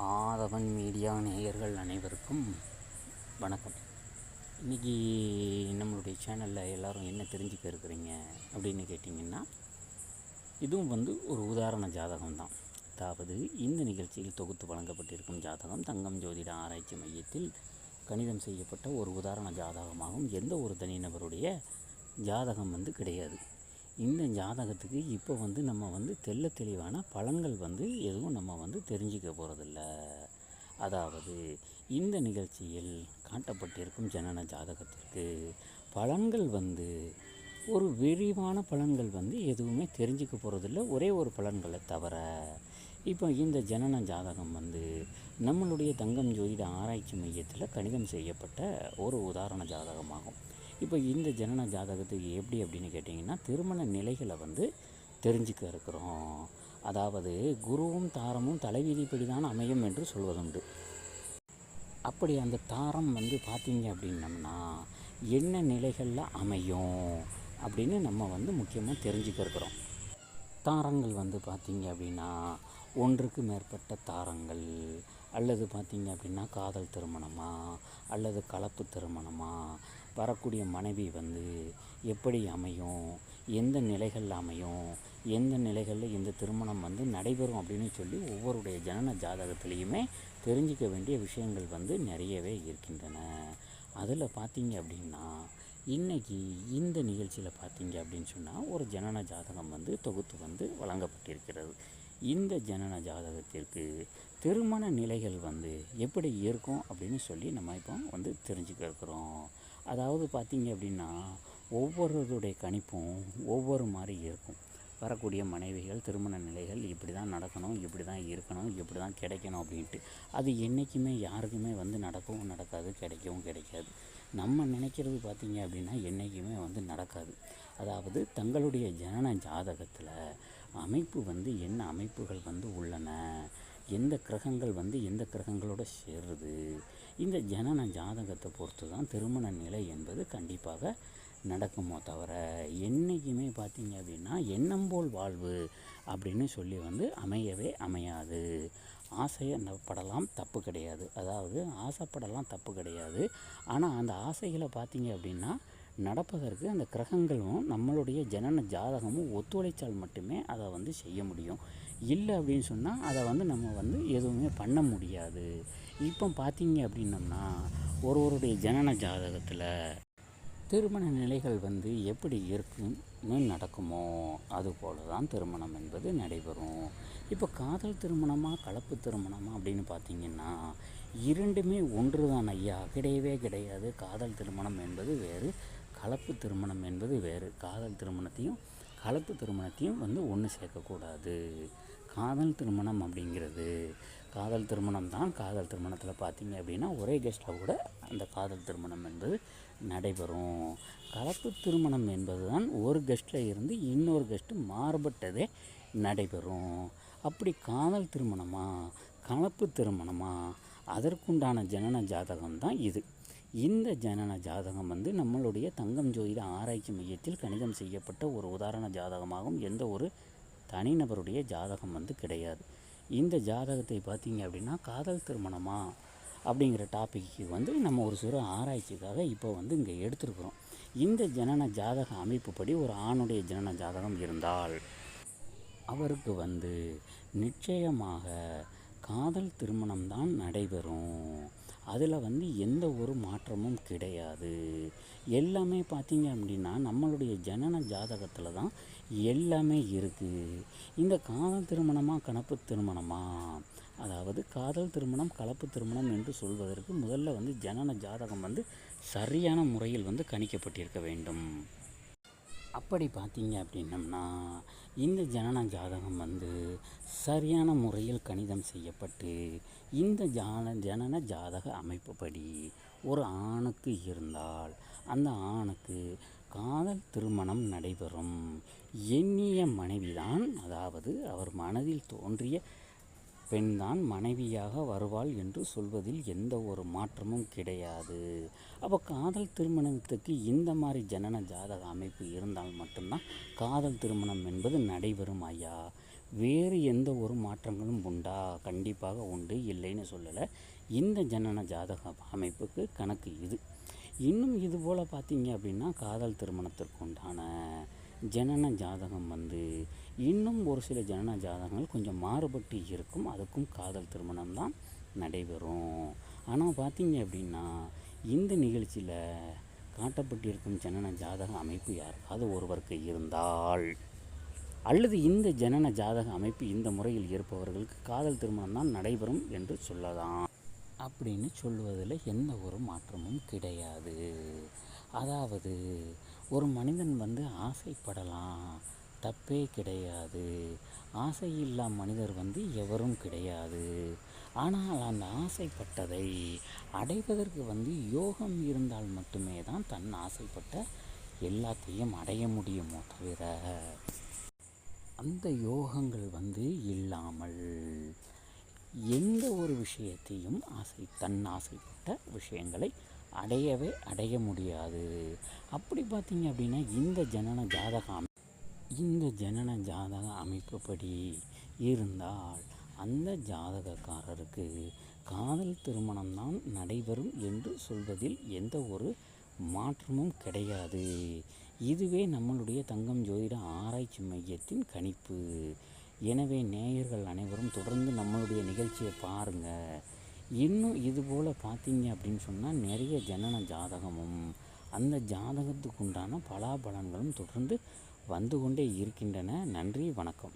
ஆதவன் media நேயர்கள் அனைவருக்கும் வணக்கம். இன்றைக்கி நம்மளுடைய சேனலில் எல்லோரும் என்ன தெரிஞ்சுக்க இருக்கிறீங்க அப்படின்னு கேட்டிங்கன்னா இதுவும் வந்து ஒரு உதாரண ஜாதகம் தான். அதாவது இந்த நிகழ்ச்சியில் தொகுத்து வழங்கப்பட்டிருக்கும் ஜாதகம் தங்கம் ஜோதிட ஆராய்ச்சி மையத்தில் கணிதம் செய்யப்பட்ட ஒரு உதாரண ஜாதகமாகும் எந்த ஒரு தனிநபருடைய ஜாதகம் வந்து கிடையாது. இந்த ஜாதகத்துக்கு இப்போ வந்து நம்ம வந்து தெள்ள தெளிவான பலன்கள் வந்து எதுவும் நம்ம வந்து தெரிஞ்சிக்க போகிறதில்ல அதாவது இந்த நிகழ்ச்சியில் காட்டப்பட்டிருக்கும் ஜனன ஜாதகத்திற்கு பலன்கள் வந்து ஒரு விரிவான பலன்கள் வந்து எதுவுமே தெரிஞ்சிக்க போகிறதில்ல ஒரே ஒரு பலன்களை தவிர இப்போ இந்த ஜனன ஜாதகம் வந்து நம்மளுடைய தங்கம் ஜோதிட ஆராய்ச்சி மையத்தில் கணிதம் செய்யப்பட்ட ஒரு உதாரண ஜாதகமாகும். இப்போ இந்த ஜனன ஜாதகத்துக்கு எப்படி அப்படின்னு கேட்டிங்கன்னா திருமண நிலைகளை வந்து தெரிஞ்சுக்க இருக்கிறோம். அதாவது குருவும் தாரமும் தலைவிதிப்படி தான் அமையும் என்று சொல்வதுண்டு. அப்படி அந்த தாரம் வந்து பார்த்தீங்க அப்படின்னம்னா என்ன நிலைகளில் அமையும் அப்படின்னு நம்ம வந்து முக்கியமாக தெரிஞ்சுக்க இருக்கிறோம். தாரங்கள் வந்து பார்த்தீங்க அப்படின்னா ஒன்றுக்கு மேற்பட்ட தாரங்கள் அல்லது பார்த்தீங்க அப்படின்னா காதல் திருமணமா? அல்லது கலப்பு திருமணமா? வரக்கூடிய மனைவி வந்து எப்படி அமையும்? எந்த நிலைகளில் அமையும்? எந்த நிலைகளில் இந்த திருமணம் வந்து நடைபெறும் அப்படின்னு சொல்லி ஒவ்வொருடைய ஜனன ஜாதகத்துலேயுமே தெரிஞ்சிக்க வேண்டிய விஷயங்கள் வந்து நிறையவே இருக்கின்றன. அதில் பார்த்தீங்க அப்படின்னா இன்றைக்கி இந்த நிகழ்ச்சியில் பார்த்தீங்க அப்படின்னு சொன்னால் ஒரு ஜனன ஜாதகம் வந்து தொகுத்து வந்து வழங்கப்பட்டிருக்கிறது. இந்த ஜனன ஜாதகத்திற்கு திருமண நிலைகள் வந்து எப்படி இருக்கும் அப்படின்னு சொல்லி நம்ம இப்போ வந்து தெரிஞ்சுக்க இருக்கிறோம். அதாவது பார்த்திங்க அப்படின்னா ஒவ்வொருவருடைய கணிப்பும் ஒவ்வொரு மாதிரி இருக்கும். வரக்கூடிய மனைவிகள் திருமண நிலைகள் இப்படி தான் நடக்கணும் இப்படி தான் இருக்கணும் இப்படி தான் கிடைக்கணும் அப்படின்ட்டு. அது என்றைக்குமே யாருக்குமே வந்து நடக்கவும் நடக்காது கிடைக்கவும் கிடைக்காது. நம்ம நினைக்கிறது பார்த்திங்க அப்படின்னா என்றைக்குமே வந்து நடக்காது. அதாவது தங்களுடைய ஜனன ஜாதகத்தில் அமைப்பு வந்து என்ன அமைப்புகள் வந்து உள்ளன? எந்த கிரகங்கள் வந்து எந்த கிரகங்களோட சேருது? இந்த ஜனன ஜாதகத்தை பொறுத்து தான் திருமண நிலை என்பது கண்டிப்பாக நடக்குமோ தவிர என்றைக்குமே பார்த்தீங்க அப்படின்னா எண்ணம் போல் வாழ்வு அப்படின்னு சொல்லி வந்து அமையவே அமையாது. ஆசையை படலாம் தப்பு கிடையாது. அதாவது ஆசைப்படலாம் தப்பு கிடையாது. ஆனால் அந்த ஆசைகளை பார்த்தீங்க அப்படின்னா நடப்பதற்கு அந்த கிரகங்களும் நம்மளுடைய ஜனன ஜாதகமும் ஒத்துழைச்சால் மட்டுமே அதை வந்து செய்ய முடியும். இல்லை அப்படின்னு சொன்னால் அதை வந்து நம்ம வந்து எதுவுமே பண்ண முடியாது. இப்போ பார்த்தீங்க அப்படின்னம்னா ஒருவருடைய ஜனன ஜாதகத்தில் திருமண நிலைகள் வந்து எப்படி இருக்குன்னு நடக்குமோ அதுபோல தான் திருமணம் என்பது நடைபெறும். இப்போ காதல் திருமணமாக கலப்பு திருமணமா அப்படின்னு பார்த்தீங்கன்னா இரண்டுமே ஒன்று தான் ஐயா. கிடையவே கிடையாது. காதல் திருமணம் என்பது வேறு கலப்பு திருமணம் என்பது வேறு. காதல் திருமணத்தையும் கலப்பு திருமணத்தையும் வந்து ஒன்று சேர்க்கக்கூடாது. காதல் திருமணம் அப்படிங்கிறது காதல் திருமணம் தான் காதல் திருமணத்தில் பார்த்தீங்க அப்படின்னா ஒரே கெஸ்ட்டில் கூட அந்த காதல் திருமணம் என்பது நடைபெறும். கலப்பு திருமணம் என்பது தான் ஒரு கெஸ்ட்டில் இருந்து இன்னொரு கெஸ்ட்டு மாறுபட்டதே நடைபெறும். அப்படி காதல் திருமணமா கலப்பு திருமணமா அதற்குண்டான ஜனன ஜாதகம் தான் இது. இந்த ஜனன ஜாதகம் வந்து நம்மளுடைய தங்கம் ஜோதிட ஆராய்ச்சி மையத்தில் கணிதம் செய்யப்பட்ட ஒரு உதாரண ஜாதகமாகும் எந்த ஒரு தனிநபருடைய ஜாதகம் வந்து கிடையாது. இந்த ஜாதகத்தை பார்த்தீங்க அப்படின்னா காதல் திருமணமா அப்படிங்கிற டாப்பிக்கு வந்து நம்ம ஒரு சிறு ஆராய்ச்சிக்காக இப்போ வந்து இங்கே எடுத்துருக்குறோம். இந்த ஜனன ஜாதக அமைப்புப்படி ஒரு ஆணுடைய ஜனன ஜாதகம் இருந்தால் அவருக்கு வந்து நிச்சயமாக காதல் திருமணம் தான் நடைபெறும். அதில் வந்து எந்த ஒரு மாற்றமும் கிடையாது. எல்லாமே பார்த்தீங்க அப்படின்னா நம்மளுடைய ஜனன ஜாதகத்தில் தான் எல்லாமே இருக்குது இந்த காதல் திருமணமாக கணப்பு திருமணமா? அதாவது காதல் திருமணம் கலப்பு திருமணம் என்று சொல்வதற்கு முதல்ல வந்து ஜனன ஜாதகம் வந்து சரியான முறையில் வந்து கணிக்கப்பட்டிருக்க வேண்டும். அப்படி பார்த்தீங்க அப்படின்னம்னா இந்த ஜனன ஜாதகம் வந்து சரியான முறையில் கணிதம் செய்யப்பட்டு இந்த ஜான ஜனன ஜாதக அமைப்புப்படி ஒரு ஆணுக்கு இருந்தால் அந்த ஆணுக்கு காதல் திருமணம் நடைபெறும். எண்ணிய மனைவிதான் அதாவது அவர் மனதில் தோன்றிய பெண்தான் மனைவியாக வருவாள் என்று சொல்வதில் எந்த ஒரு மாற்றமும் கிடையாது. அப்போ காதல் திருமணத்துக்கு இந்த மாதிரி ஜனன ஜாதக அமைப்பு இருந்தால் மட்டும்தான் காதல் திருமணம் என்பது நடைபெறும் ஐயா. வேறு எந்த ஒரு மாற்றங்களும் உண்டா? கண்டிப்பாக உண்டு. இல்லைன்னு சொல்லலை. இந்த ஜனன ஜாதக அமைப்புக்கு கணக்கு இது. இன்னும் இது போல் பார்த்தீங்க அப்படின்னா காதல் திருமணத்திற்கு உண்டான ஜனன ஜாதகம் வந்து இன்னும் ஒரு சில ஜனன ஜாதகங்கள் கொஞ்சம் மாறுபட்டு இருக்கும். அதுக்கும் காதல் திருமணம் தான் நடைபெறும். ஆனால் பார்த்தீங்க அப்படின்னா இந்த நிகழ்ச்சியில் காட்டப்பட்டிருக்கும் ஜனன ஜாதக அமைப்பு யாருக்காவது ஒருவருக்கு இருந்தால் அல்லது இந்த ஜனன ஜாதக அமைப்பு இந்த முறையில் இருப்பவர்களுக்கு காதல் திருமணம் தான் நடைபெறும் என்று சொல்லலாம். அப்படின்னு சொல்லுவதில் எந்த ஒரு மாற்றமும் கிடையாது. அதாவது ஒரு மனிதன் வந்து ஆசைப்படலாம். தப்பே கிடையாது. ஆசை இல்லா மனிதர் வந்து எவரும் கிடையாது. ஆனால் அந்த ஆசைப்பட்டதை அடைவதற்கு வந்து யோகம் இருந்தால் மட்டுமே தான் தன் ஆசைப்பட்ட எல்லாத்தையும் அடைய முடியுமோ தவிர அந்த யோகங்கள் வந்து இல்லாமல் எந்த ஒரு விஷயத்தையும் ஆசை தன் ஆசைப்பட்ட விஷயங்களை அடையவே அடைய முடியாது. அப்படி பார்த்தீங்க அப்படின்னா இந்த ஜனன ஜாதக அமை- இந்த ஜனன ஜாதக அமைப்புப்படி இருந்தால் அந்த ஜாதகக்காரருக்கு காதல் திருமணம் தான் நடைபெறும் என்று சொல்வதில் எந்த ஒரு மாற்றமும் கிடையாது. இதுவே நம்மளுடைய தங்கம் ஜோதிட ஆராய்ச்சி மையத்தின் கணிப்பு. எனவே நேயர்கள் அனைவரும் தொடர்ந்து நம்மளுடைய நிகழ்ச்சியை பாருங்கள் இன்னும் இது போல் பார்த்தீங்க அப்படின்னு சொன்னால் நிறைய ஜனன ஜாதகமும் அந்த ஜாதகத்துக்கு உண்டான பலாபலன்களும் தொடர்ந்து வந்து கொண்டே இருக்கின்றன. நன்றி வணக்கம்.